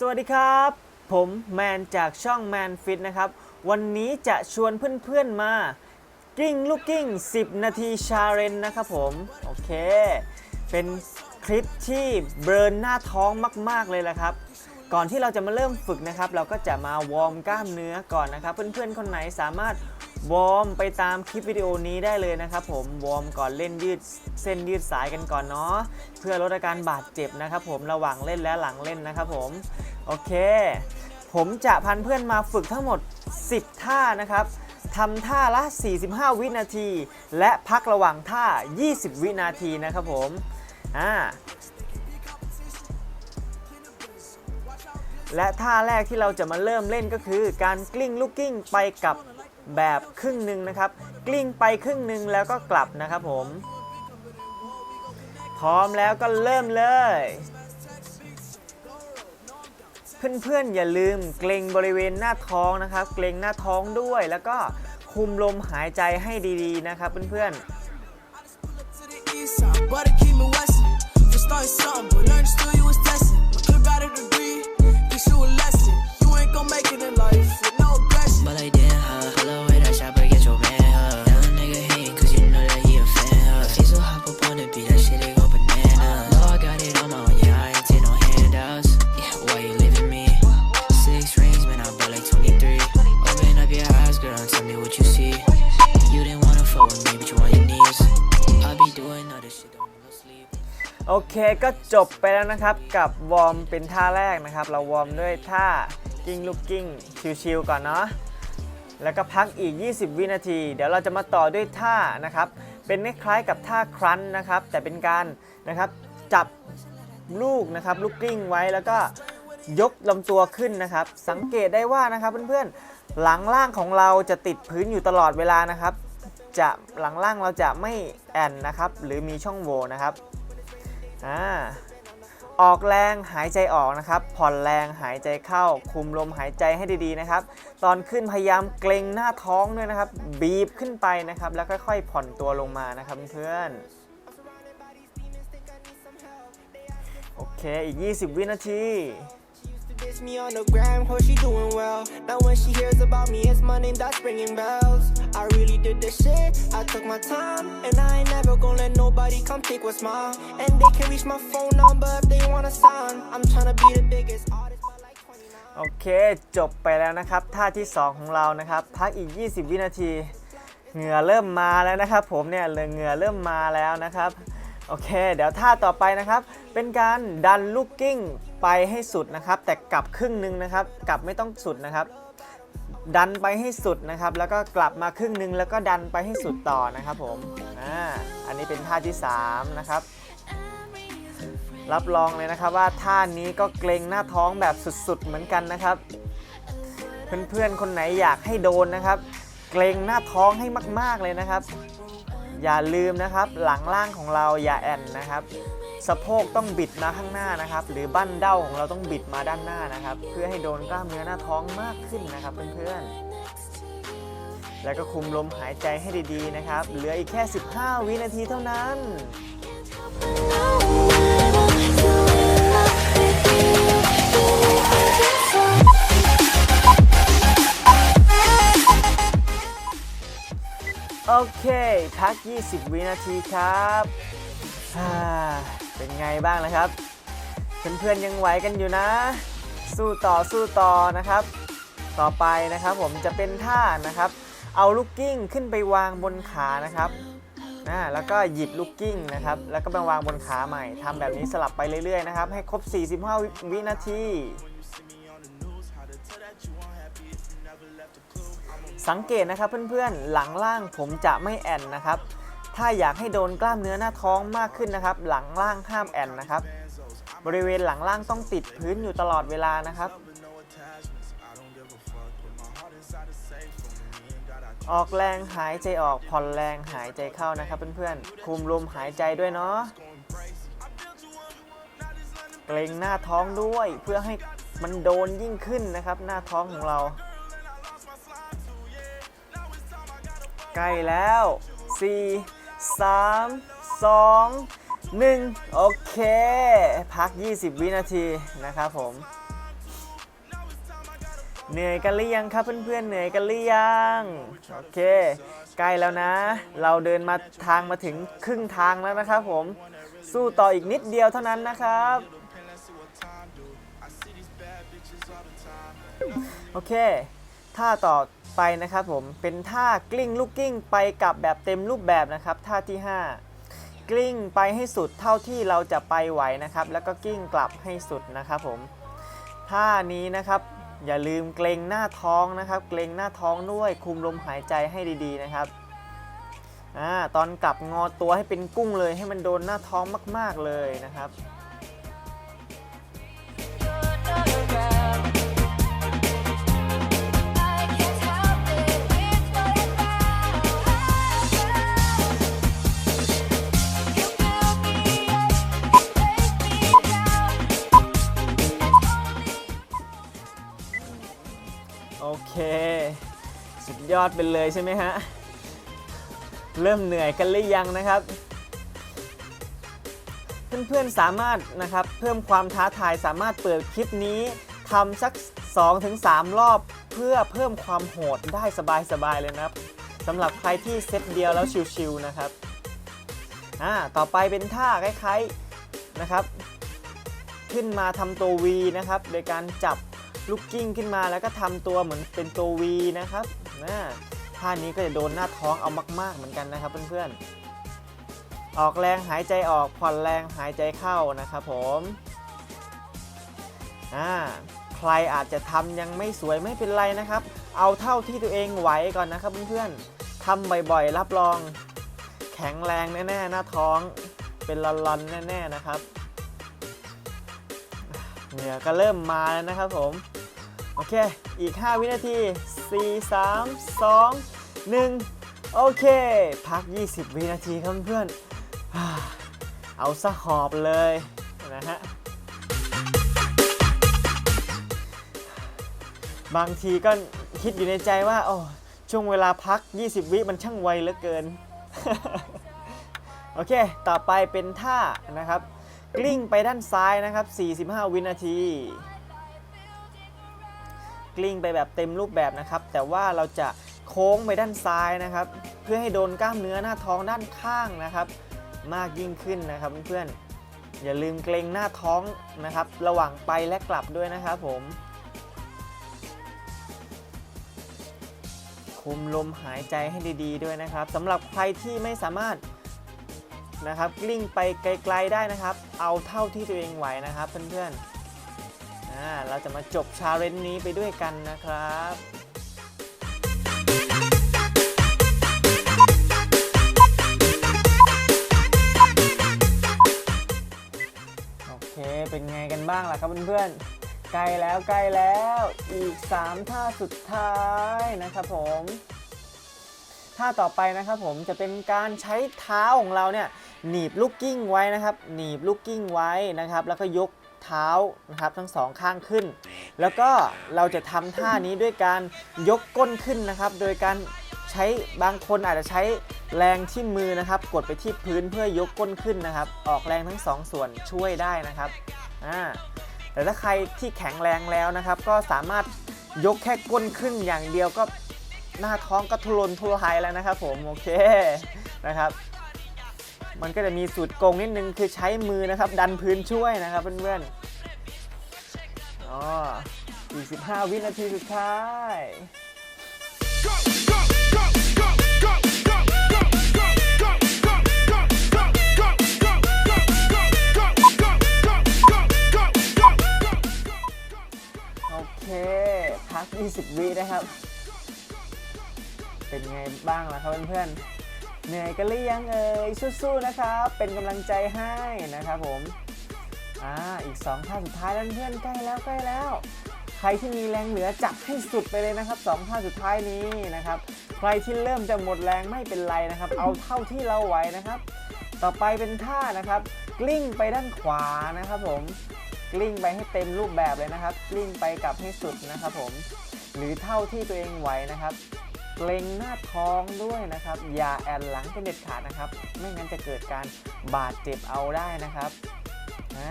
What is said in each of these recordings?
สวัสดีครับ ผมแมนจากช่องแมนฟิตนะครับ วันนี้จะชวนเพื่อนๆมากิ้งลูกกิ้ง 10 นาทีชาเรนนะครับผม โอเค เป็นคลิปที่เบิร์นหน้าท้องมาก ๆ เลยแหละครับ ก่อนที่เราจะมาเริ่มฝึกนะครับ เราก็จะมาวอร์มกล้ามเนื้อก่อนนะครับ เพื่อนๆ คนไหนสามารถ วอร์มไปตามคลิปวิดีโอนี้ได้เลยนะครับผมวอร์มก่อนเล่นยืดเส้นยืดสายกันก่อนเนาะเพื่อลดอาการบาดเจ็บนะครับผมระหว่างเล่นและหลังเล่นนะครับผมโอเค ผมจะพันเพื่อนมาฝึกทั้งหมด 10 ท่านะครับทำท่าละ 45 วินาที และพักระหว่างท่า 20 วินาทีนะครับผมอ่าและท่าแรกที่เราจะมาเริ่มเล่นก็คือการกลิ้งลูกกิ้งไปกับ แบบครึ่งหนึ่งนะครับ กลิ้งไปครึ่งหนึ่งแล้วก็กลับนะครับผม พร้อมแล้วก็เริ่มเลย เพื่อนๆอย่าลืมเกรงบริเวณหน้าท้องนะครับ เกรงหน้าท้องด้วย แล้วก็คุมลมหายใจให้ดีๆนะครับเพื่อนๆ โอเคก็จบไปแล้วนะครับกับวอร์มเป็นท่าแรกนะครับ เราวอร์มด้วยท่ากิ้งลูกกิ้งชิวๆก่อนเนาะแล้วก็พักอีก 20 วินาที เดี๋ยวเราจะมาต่อด้วยท่านะครับ เป็นคล้ายกับท่าครั้นนะครับ แต่เป็นการนะครับจับลูกนะครับลูกกลิ้งไว้แล้วก็ยกลำตัวขึ้นนะครับ สังเกตได้ว่านะครับเพื่อนๆหลังล่างของเราจะติดพื้นอยู่ตลอดเวลานะครับ จะหลังล่างเราจะไม่แอนนะครับ หรือมีช่องโหว่นะครับอ่าออกแรงหายใจออกนะครับ ผ่อนแรงหายใจเข้า คุมลมหายใจให้ดีๆนะครับ ตอนขึ้นพยายามเกรงหน้าท้องด้วยนะครับ บีบขึ้นไปนะครับ แล้วค่อยๆผ่อนตัวลงมานะครับเพื่อนโอเคอีก 20 วินาที Diss me on the gram, hope she doing well. Now when she hears about me, it's my name that's ringing bells. I really did this shit, I took my time, and I ain't never gonna let nobody come take what's mine. And they can reach my phone number if they wanna sign. I'm tryna be the biggest artist โอเค จบไปแล้วนะครับ ท่าที่ 2 ของเรานะครับ พักอีก 20 วินาที เหงื่อเริ่มมาแล้วนะครับ ผมเนี่ยเหงื่อเริ่มมาแล้วนะครับ โอเค เดี๋ยวท่าต่อไปนะครับ เป็นการดันลูกกิ้งไปให้สุดนะครับ แต่กลับครึ่งหนึ่งนะครับ กลับไม่ต้องสุดนะครับ ดันไปให้สุดนะครับ แล้วก็กลับมาครึ่งหนึ่งแล้วก็ดันไปให้สุดต่อนะครับผมอ่าอันนี้เป็นท่าที่ 3 นะครับ รับรองเลยนะครับว่าท่านี้ก็เกรงหน้าท้องแบบสุดๆเหมือนกันนะครับ เพื่อนๆคนไหนอยากให้โดนนะครับ เกรงหน้าท้องให้มาก ๆเลยนะครับ อย่าลืมนะครับ หลังล่างของเราอย่าแอนนะครับ สะโพกต้องบิดมาข้างหน้านะครับ หรือบั้นเด้าของเราต้องบิดมาด้านหน้านะครับ เพื่อให้โดนกล้ามเนื้อหน้าท้องมากขึ้นนะครับเพื่อนๆ แล้วก็คุมลมหายใจให้ดีๆนะครับ เหลืออีกแค่ 15 วินาทีเท่านั้น โอเค พัก 20 วินาทีครับเป็นไงบ้างนะครับ เพื่อนๆยังไหวกันอยู่นะ สู้ต่อสู้ต่อนะครับ ต่อไปนะครับผมจะเป็นท่านะครับ เอาลูกกิ้งขึ้นไปวางบนขานะครับนะแล้วก็หยิบลูกกิ้งนะครับ แล้วก็ไปวางบนขาใหม่ทำแบบนี้สลับไปเรื่อยๆนะครับ ให้ครบ 45 วิวินาที สังเกตนะครับเพื่อนๆ หลังล่างผมจะไม่แอนนะครับ ถ้าอยากให้โดนกล้ามเนื้อหน้าท้องมากขึ้นนะครับ หลังล่างห้ามแอนนะครับ บริเวณหลังล่างต้องติดพื้นอยู่ตลอดเวลานะครับออกแรงหายใจออกผ่อนแรงหายใจเข้านะครับเพื่อนๆ คุมลมหายใจด้วยเนาะ เกรงหน้าท้องด้วยเพื่อให้มันโดนยิ่งขึ้นนะครับ หน้าท้องของเรา ใกล้แล้ว 4 3 2 1 โอเค พัก 20 วินาทีนะครับผม เหนื่อยกันหรือยังครับเพื่อนๆ เหนื่อยกันหรือยัง โอเค ใกล้แล้วนะ เราเดินมาทางมาถึงครึ่งทางแล้วนะครับผม สู้ต่ออีกนิดเดียวเท่านั้นนะครับโอเค ท่าต่อไปนะครับผมเป็นท่ากลิ้งลูกกิ้งไปกลับแบบเต็มรูปแบบนะครับท่าที่ 5 กลิ้งไปให้สุดเท่าที่เราจะไปไหวนะครับ แล้วก็กลิ้งกลับให้สุดนะครับผมท่านี้นะครับอย่าลืมเกรงหน้าท้องนะครับ เกรงหน้าท้องด้วยคุมลมหายใจให้ดีๆนะครับอ่าตอนกลับงอตัวให้เป็นกุ้งเลย ให้มันโดนหน้าท้องมาก ๆเลยนะครับ สุดยอดไปเลยใช่ไหมฮะ เริ่มเหนื่อยกันหรือยังนะครับ เพื่อนๆสามารถนะครับเพิ่มความท้าทายสามารถเปิดคลิปนี้ทำสัก 2-3 รอบเพื่อเพิ่มความโหดได้สบายๆเลยนะครับสำหรับใครที่เซตเดียวแล้วชิวๆนะครับอ่าต่อไปเป็นท่าคล้ายๆนะครับ ขึ้นมาทำตัว V นะครับ โดยการจับ ลูกกิ้งขึ้นมาแล้วก็ทำตัวเหมือนเป็นตัว V นะครับนะท่านี้ก็จะโดนหน้าท้องเอามาก ๆเหมือนกันนะครับเพื่อนๆ ออกแรงหายใจออกผ่อนแรงหายใจเข้านะครับผมอ่าใครอาจจะทำยังไม่สวยไม่เป็นไรนะครับ เอาเท่าที่ตัวเองไหวก่อนนะครับเพื่อนๆทำบ่อยๆ รับรอง แข็งแรงแน่ๆ หน้าท้องเป็นลอนๆแน่ๆนะครับเหงื่อก็เริ่มมาแล้วนะครับผม โอเค อีก 5 วินาที 4 3 2 1 โอเค พัก 20 วินาทีครับเพื่อน เอาซะขอบเลยนะฮะ บางทีก็คิดอยู่ในใจว่า โอ้ ช่วงเวลาพัก 20 วิมันช่างไวเหลือเกิน โอเค ต่อไปเป็นท่านะครับ กลิ้งไปด้านซ้ายนะครับ 45 วินาที กลิ้งไปแบบเต็มรูปแบบนะครับ แต่ว่าเราจะโค้งไปด้านซ้ายนะครับ เพื่อให้โดนกล้ามเนื้อหน้าท้องด้านข้างนะครับ มากยิ่งขึ้นนะครับเพื่อนๆอย่าลืมเกรงหน้าท้องนะครับ ระหว่างไปและกลับด้วยนะครับผมคุมลมหายใจให้ดีๆด้วยนะครับสำหรับใครที่ไม่สามารถนะครับกลิ้งไปไกล ๆได้นะครับ เอาเท่าที่ตัวเองไหวนะครับเพื่อนๆ อ่าเราจะมาจบชาเลนจ์นี้ไปด้วยกันนะครับโอเคเป็นไงกันบ้างล่ะครับเพื่อนๆใกล้แล้วใกล้แล้วอีก 3 ท่าสุดท้ายนะครับผมท่าต่อไปนะครับผมจะเป็นการใช้เท้าของเราเนี่ยหนีบลูกกิ้งไว้นะครับ หนีบลูกกิ้งไว้นะครับ แล้วก็ยก เท้านะครับทั้งสองข้างขึ้น แล้วก็เราจะทำท่านี้ด้วยการยกก้นขึ้นนะครับ โดยการใช้บางคนอาจจะใช้แรงที่มือนะครับ กดไปที่พื้นเพื่อยกก้นขึ้นนะครับ ออกแรงทั้งสองส่วนช่วยได้นะครับอ่าแต่ถ้าใครที่แข็งแรงแล้วนะครับ ก็สามารถยกแค่ก้นขึ้นอย่างเดียวก็หน้าท้องก็ทุรนทุรายแล้วนะครับผมโอเคนะครับ มันก็จะมีสูตรโกงนิดนึงคือใช้มือนะครับ ดันพื้นช่วยนะครับเพื่อนๆอ๋อ45 วินาทีสุดท้ายโอเค พัก 20 วินะครับ เป็นไงบ้างล่ะครับเพื่อนๆ เหนื่อยกันหรือยังเอ่ยสู้ๆนะครับ เป็นกำลังใจให้นะครับผมอ่าอีก2ท่าสุดท้ายแล้วเพื่อนใกล้แล้วใกล้แล้ว ใครที่มีแรงเหลือจับให้สุดไปเลยนะครับสองท่าสุดท้ายนี้นะครับ ใครที่เริ่มจะหมดแรงไม่เป็นไรนะครับ เอาเท่าที่เราไหวนะครับ ต่อไปเป็นท่านะครับ กลิ้งไปด้านขวานะครับผมกลิ้งไปให้เต็มรูปแบบเลยนะครับ กลิ้งไปกลับให้สุดนะครับผม หรือเท่าที่ตัวเองไหวนะครับ เกรงหน้าท้องด้วยนะครับ อย่าแอนหลังเป็นเด็ดขาดนะครับ ไม่งั้นจะเกิดการบาดเจ็บเอาได้นะครับอ่า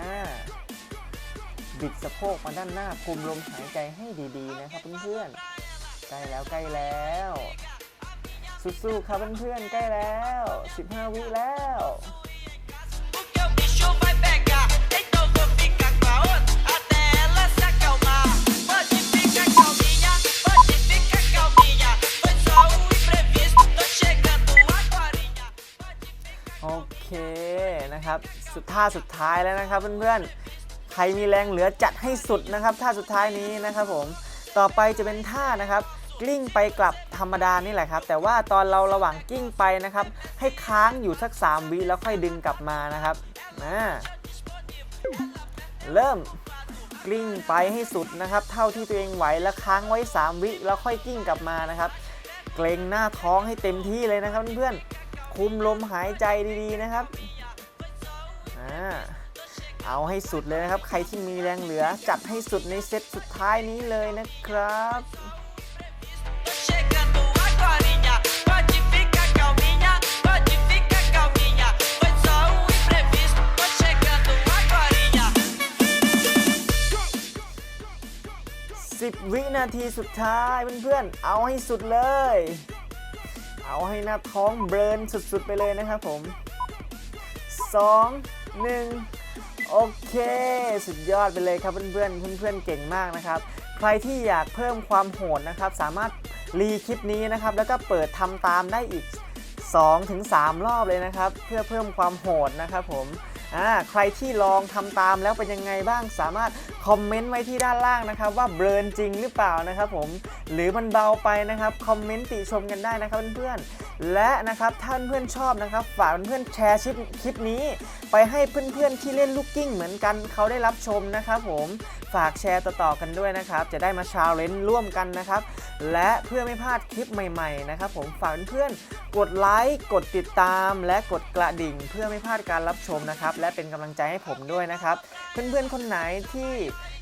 บิดสะโพกมาด้านหน้าคุมลมหายใจให้ดีๆนะครับเพื่อนๆใกล้แล้วใกล้แล้วสู้ๆครับเพื่อนๆใกล้แล้ว 15 วิแล้ว นะครับ สุดท่าสุดท้ายแล้วนะครับเพื่อนๆ ใครมีแรงเหลือจัดให้สุดนะครับท่าสุดท้ายนี้นะครับผม ต่อไปจะเป็นท่านะครับกลิ้งไปกลับธรรมดานี่แหละครับ แต่ว่าตอนเราระหว่างกลิ้งไปนะครับ ให้ค้างอยู่สัก 3 วิแล้วค่อยดึงกลับมานะครับนะเริ่มกลิ้งไปให้สุดนะครับ เท่าที่ตัวเองไหวแล้วค้างไว้ 3 วิแล้วค่อยกลิ้งกลับมานะครับ เกรงหน้าท้องให้เต็มที่เลยนะครับเพื่อนๆคุมลมหายใจดีๆนะครับ อ่าเอาให้สุดเลยนะครับ ใครที่มีแรงเหลือ จัดให้สุดในเซตสุดท้ายนี้เลยนะครับ Tô chegando agorinha. Pode ficar calminha, pode ficar calminha. Foi só um imprevisto, tô chegando agorinha. 10วินาทีสุดท้ายเพื่อนๆ เอาให้สุดเลย เอาให้หน้าท้องเบิร์นสุดๆไปเลยนะครับผมสอง 2 1โอเค สุดยอดไปเลยครับเพื่อนๆเพื่อนๆเก่งมากนะครับ ใครที่อยากเพิ่มความโหดนะครับ สามารถรีคลิปนี้นะครับ แล้วก็เปิดทำตามได้อีก 2-3 รอบเลยนะครับ เพื่อเพิ่มความโหดนะครับผมอ่าใครที่ลองทำตามแล้วเป็นยังไงบ้างสามารถคอมเมนต์ไว้ที่ด้านล่างนะครับ ว่าเบิร์นจริงหรือเปล่านะครับผมหรือมันเบาไปนะครับคอมเมนต์ติชมกันได้นะครับเพื่อนๆ และนะครับถ้านเพื่อนชอบนะครับ ฝากเพื่อนแชร์คลิปคลิปนี้ ไปให้เพื่อนๆที่เล่นลูกกิ้งเหมือนกันเขาได้รับชมนะครับผมฝากแชร์ต่อๆกันด้วยนะครับ จะได้มาชาเลนจ์ร่วมกันนะครับ และเพื่อไม่พลาดคลิปใหม่ๆนะครับ ผมฝากเพื่อนๆกดไลค์กดติดตาม และกดกระดิ่ง เพื่อไม่พลาดการรับชมนะครับ และเป็นกำลังใจให้ผมด้วยนะครับ เพื่อนๆคนไหนที่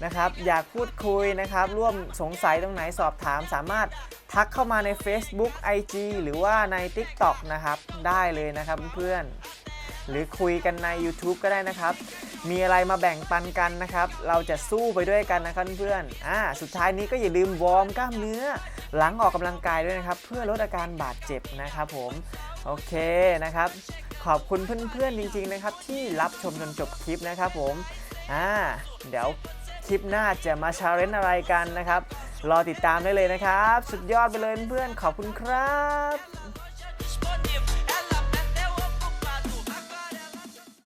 นะครับ อยากพูดคุยนะครับ ร่วมสงสัยตรงไหนสอบถาม สามารถทักเข้ามาใน Facebook IG หรือว่าใน TikTok นะครับ ได้เลยนะครับเพื่อนๆหรือคุยกันใน YouTube ก็ได้นะครับ มีอะไรมาแบ่งปันกันนะครับ เราจะสู้ไปด้วยกันนะครับเพื่อนๆอ่าสุดท้ายนี้ก็อย่าลืมวอร์มกล้ามเนื้อ หลังออกกำลังกายด้วยนะครับ เพื่อลดอาการบาดเจ็บนะครับผมโอเคนะครับ ขอบคุณเพื่อนๆจริง ๆนะครับ ที่รับชมจนจบคลิปนะครับผมอ่าเดี๋ยว คลิปหน้าจะมาชาเลนจ์อะไรกันนะครับ รอติดตามได้เลยนะครับ สุดยอดไปเลยเพื่อนๆขอบคุณครับ